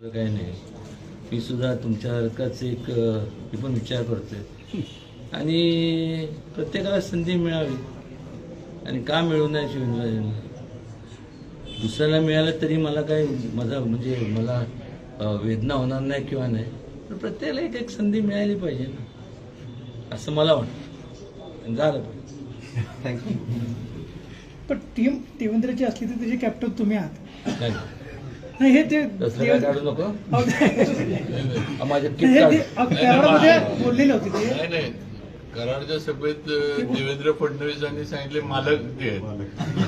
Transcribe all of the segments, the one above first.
काही नाही. मी सुद्धा तुमच्यासारखाच एक मी पण विचार करतोय. आणि प्रत्येकाला संधी मिळावी आणि का मिळू नये शिवराजांना दुसऱ्याला मिळालं तरी मला काही माझा म्हणजे मला वेदना होणार नाही किंवा नाही. पण प्रत्येकाला एक एक संधी मिळाली पाहिजे ना. असं मला वाटतं. झालं पाहिजे. पण टीम देवेंद्रची असली तर त्याचे कॅप्टन तुम्ही आहात. काय नाही हे ते तसलं काय काढू नको. अहो, ते- अ, माझ्या हे किट ते- काढ अहो, करारामध्ये बोललेले होते ते. नाही नाही. कराडच्या सभेत अं, देवेंद्र फडणवीसांनी सांगितले मालक ते आहेत.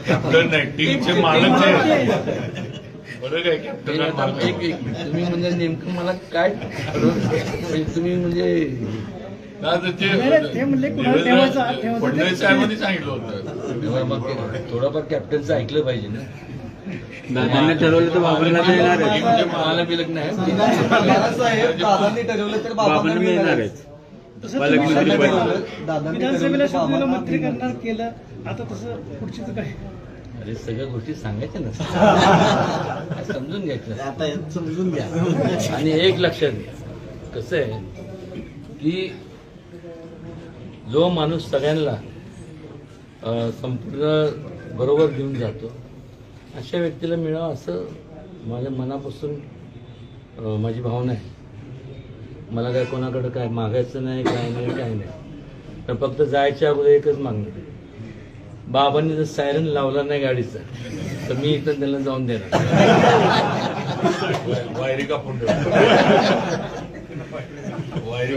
कॅप्टन नाही टीमचे मालक ते आहेत. बरं काय कॅप्टन एक आणि मालक. एक- एक तुम्ही म्हणजे नेमकं मला काय म्हणजे तुम्ही म्हणजे ना तर ते नाही, नाही, ते म्हणले कुणाला देवेंद्र- ठेवायचं- ठेवायचं ते- फडणवीस साहेबांनी सांगितलं होतं. तेव्हा मग ते थोडंफार कॅप्टनचं ऐकलं पाहिजे ना. दादांनी ठरवलं तर बाबांना तर येणार आहे टीमचे मला बिलक नाही. दादांनी ठरवलं तर बाबांना आहे तसं विधानसभेला मंत्री. करणार केलं आता तसं काय? अरे सगळ्या गोष्टी सांगायच्या ना. समजून घ्यायचं आता हे समजून घ्या. आणि एक लक्षात घ्या. कसं आहे की जो माणूस सगळ्यांना संपूर्ण बरोबर घेऊन जातो अशा व्यक्तीला मिळावं असं माझ्या मनापासून माझी भावना आहे. मला काय कोणाकडं काय मागायचं नाही काय नाही काय नाही. तर फक्त जायच्या अगोदर एकच मागणं बाबांनी जर सायरन लावला नाही गाडीचा तर मी इथं त्यांना जाऊन देणार. वायरी कापून ठेवलं वायरी